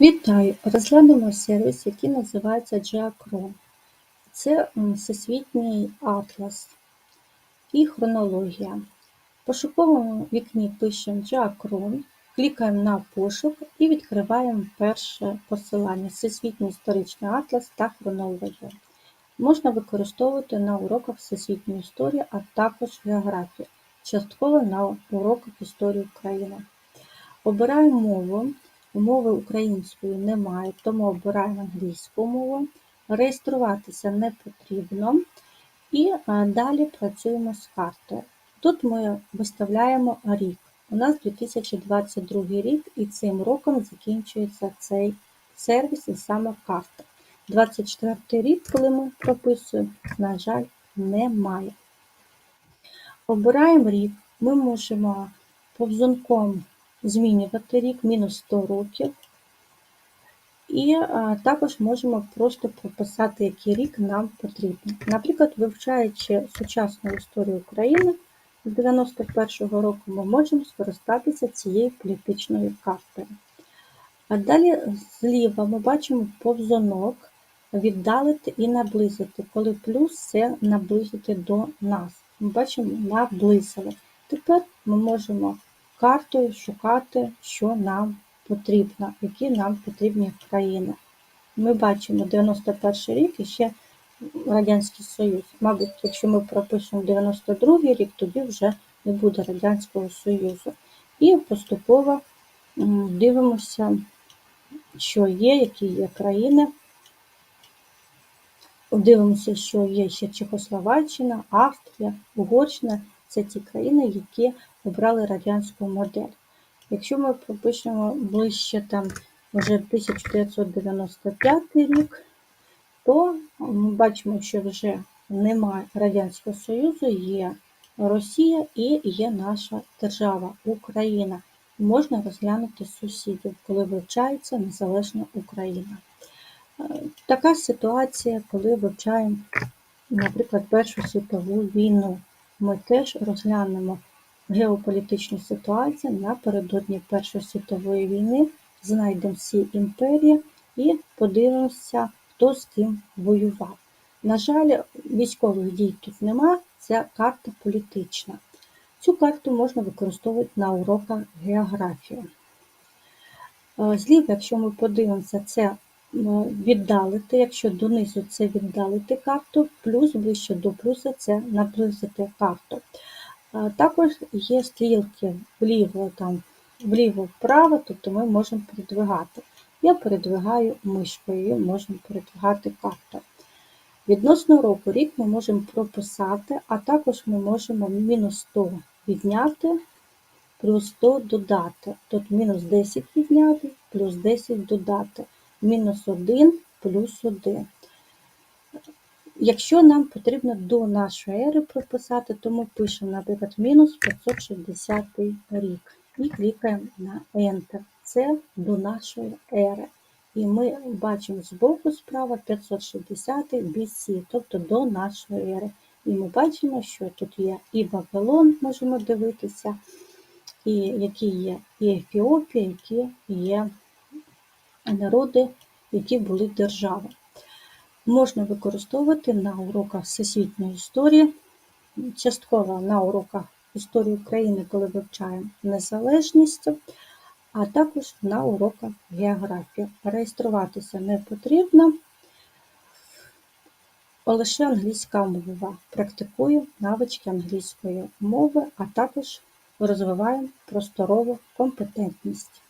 Вітаю! Розглянемо сервіс, який називається Geochrome. Це всесвітній атлас і хронологія. В пошуковому вікні пишемо Geochrome, клікаємо на пошук і відкриваємо перше посилання Всесвітній історичний атлас та хронологія. Можна використовувати на уроках всесвітньої історії, а також географії, частково на уроках історії України. Обираємо мову. Мови української немає, тому обираємо англійську мову. Реєструватися не потрібно. І далі працюємо з картою. Тут ми виставляємо рік. У нас 2022 рік, і цим роком закінчується цей сервіс і саме карта. 24 рік, коли ми прописуємо, на жаль, немає. Обираємо рік, ми можемо повзунком змінювати рік мінус 100 років. І також можемо просто прописати, який рік нам потрібен. Наприклад, вивчаючи сучасну історію України з 91-го року, ми можемо скористатися цією політичною картою. А далі зліва ми бачимо повзунок віддалити і наблизити, коли плюс це наблизити до нас. Ми бачимо наблизили. Тепер ми можемо картою шукати, що нам потрібно, які нам потрібні країни. Ми бачимо 91 рік і ще Радянський Союз. Мабуть, якщо ми пропишемо 92 рік, тоді вже не буде Радянського Союзу. І поступово дивимося, що є, які є країни. Дивимося, що є ще Чехословаччина, Австрія, Угорщина це ті країни, які обрали радянську модель. Якщо ми пропишемо ближче там вже 1995 рік, то ми бачимо, що вже немає Радянського Союзу, є Росія і є наша держава Україна. Можна розглянути сусідів, коли вивчається незалежна Україна. Е, така ситуація, коли вивчаємо, наприклад, Першу світову війну ми теж розглянемо геополітичну ситуацію напередодні Першої світової війни, знайдемо всі імперії і подивимося, хто з ким воював. На жаль, військових дій тут нема, це карта політична. Цю карту можна використовувати на уроках географії. Е, зліва, якщо ми подивимося, це віддалити, якщо донизу це віддалити карту, плюс ближче до плюса це наблизити карту. Також є стрілки вліво там, вліво-вправо, тобто ми можемо передвигати. Я передвигаю мишкою, можемо передвигати карту. Відносно року рік ми можемо прописати, а також ми можемо мінус 100 відняти, плюс 100 додати. Тут мінус 10 відняти, плюс 10 додати мінус 1 плюс 1. Якщо нам потрібно до нашої ери прописати, то ми пишемо, наприклад, мінус 560 рік і клікаємо на Enter. Це до нашої ери. І ми бачимо збоку справа 560 BC, тобто до нашої ери. І ми бачимо, що тут є і Вавилон, можемо дивитися, і які є і Ефіопія, які є народи, які були держави. Можна використовувати на уроках всесвітньої історії, частково на уроках історії України, коли вивчаємо незалежність, а також на уроках географії. Реєструватися не потрібно, лише англійська мова. Практикую навички англійської мови, а також розвиваємо просторову компетентність.